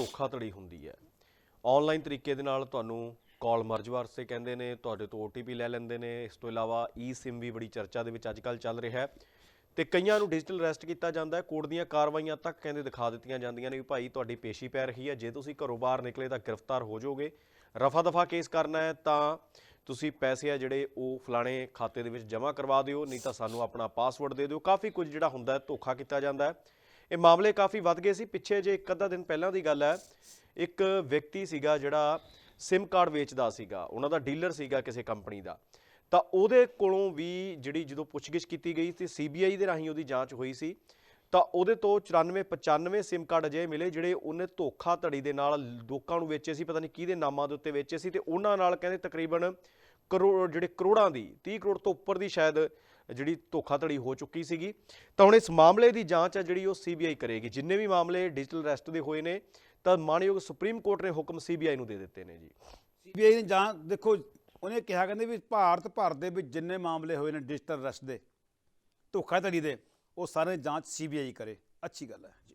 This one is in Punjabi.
ਧੋਖਾਧੜੀ ਹੁੰਦੀ ਹੈ। ਆਨਲਾਈਨ ਤਰੀਕੇ ਦੇ ਨਾਲ ਤੁਹਾਨੂੰ ਕਾਲ ਮਰਜ ਵਾਸਤੇ ਕਹਿੰਦੇ ਨੇ, ਤੁਹਾਡੇ ਤੋਂ OTP ਲੈ ਲੈਂਦੇ ਨੇ। ਇਸ ਤੋਂ ਇਲਾਵਾ ਈ-SIM ਵੀ ਬੜੀ ਚਰਚਾ ਦੇ ਵਿੱਚ ਅੱਜ ਅੱਜਕੱਲ ਚੱਲ ਰਿਹਾ ਹੈ। ਤੇ ਕਈਆਂ ਨੂੰ ਡਿਜੀਟਲ ਅਰੈਸਟ ਕੀਤਾ ਜਾਂਦਾ ਹੈ। ਕੋਰਟ ਦੀਆਂ ਕਾਰਵਾਈਆਂ ਤੱਕ ਕਹਿੰਦੇ ਦਿਖਾ ਦਿੱਤੀਆਂ ਜਾਂਦੀਆਂ ਨੇ ਵੀ ਭਾਈ ਤੁਹਾਡੀ ਪੇਸ਼ੀ ਪੈ ਰਹੀ ਹੈ। ਜੇ ਤੁਸੀਂ ਘਰੋਂ ਬਾਹਰ ਨਿਕਲੇ ਤਾਂ ਗ੍ਰਿਫਤਾਰ ਹੋ ਜਾਓਗੇ। ਰਫਾ ਦਫਾ ਕੇਸ ਕਰਨਾ ਹੈ ਤਾਂ ਤੁਸੀਂ ਪੈਸੇ ਆ ਜਿਹੜੇ ਉਹ ਫਲਾਣੇ ਖਾਤੇ ਦੇ ਵਿੱਚ ਜਮ੍ਹਾਂ ਕਰਵਾ ਦਿਓ, ਨਹੀਂ ਤਾਂ ਸਾਨੂੰ ਆਪਣਾ ਪਾਸਵਰਡ ਦੇ ਦਿਓ। ਕਾਫੀ ਕੁਝ ਜਿਹੜਾ ਹੁੰਦਾ ਹੈ, ਧੋਖਾ ਕੀਤਾ ਜਾਂਦਾ ਹੈ। ਇਹ ਮਾਮਲੇ ਕਾਫੀ ਵੱਧ ਗਏ ਸੀ। ਪਿੱਛੇ ਜੇ ਇੱਕ ਅੱਧਾ ਦਿਨ ਪਹਿਲਾਂ ਦੀ ਗੱਲ ਹੈ, ਇੱਕ ਵਿਅਕਤੀ ਸੀਗਾ ਜਿਹੜਾ SIM ਕਾਰਡ ਵੇਚਦਾ ਸੀਗਾ, ਉਹਨਾਂ ਦਾ ਡੀਲਰ ਸੀਗਾ ਕਿਸੇ ਕੰਪਨੀ ਦਾ। ਤਾਂ ਉਹਦੇ ਕੋਲੋਂ ਵੀ ਜਿਹੜੀ ਜਦੋਂ ਪੁੱਛਗਿੱਛ ਕੀਤੀ ਗਈ ਤੇ CBI ਦੇ ਰਾਹੀਂ ਉਹਦੀ ਜਾਂਚ ਹੋਈ ਸੀ, ਤਾਂ ਉਹਦੇ ਤੋਂ 94 95 SIM ਕਾਰਡ ਅਜੇ ਮਿਲੇ ਜਿਹੜੇ ਉਹਨੇ ਧੋਖਾ ਧੜੀ ਦੇ ਨਾਲ ਲੋਕਾਂ ਨੂੰ ਵੇਚੇ ਸੀ, ਪਤਾ ਨਹੀਂ ਕਿਹਦੇ ਨਾਮਾਂ ਦੇ ਉੱਤੇ ਵੇਚੇ ਸੀ ਤੇ ਉਹਨਾਂ ਨਾਲ ਕਹਿੰਦੇ ਤਕਰੀਬਨ ਕਰੋੜ ਜਿਹੜੇ ਕਰੋੜਾਂ ਦੀ 30 ਕਰੋੜ ਤੋਂ ਉੱਪਰ ਦੀ ਸ਼ਾਇਦ ਜਿਹੜੀ ਧੋਖਾਧੜੀ ਹੋ ਚੁੱਕੀ ਸੀਗੀ। ਤਾਂ ਹੁਣ ਇਸ ਮਾਮਲੇ ਦੀ ਜਾਂਚ ਹੈ ਜਿਹੜੀ ਉਹ CBI ਕਰੇਗੀ। ਜਿੰਨੇ ਵੀ ਮਾਮਲੇ ਡਿਜੀਟਲ ਅਰੈਸਟ ਦੇ ਹੋਏ ਨੇ, ਤਾਂ ਮਾਨਯੋਗ ਸੁਪਰੀਮ ਕੋਰਟ ਨੇ ਹੁਕਮ CBI ਨੂੰ ਦੇ ਦਿੱਤੇ ਨੇ ਜੀ। ਸੀਬੀਆਈ ਨੇ ਜਾਂ, ਦੇਖੋ, ਉਹਨੇ ਕਿਹਾ ਕਹਿੰਦੇ ਵੀ ਭਾਰਤ ਭਰ ਦੇ ਵਿੱਚ ਜਿੰਨੇ ਮਾਮਲੇ ਹੋਏ ਨੇ ਡਿਜੀਟਲ ਅਰੈਸਟ ਦੇ, ਧੋਖਾਧੜੀ ਦੇ, ਉਹ ਸਾਰੇ ਜਾਂਚ ਸੀਬੀਆਈ ਕਰੇ। ਅੱਛੀ ਗੱਲ ਹੈ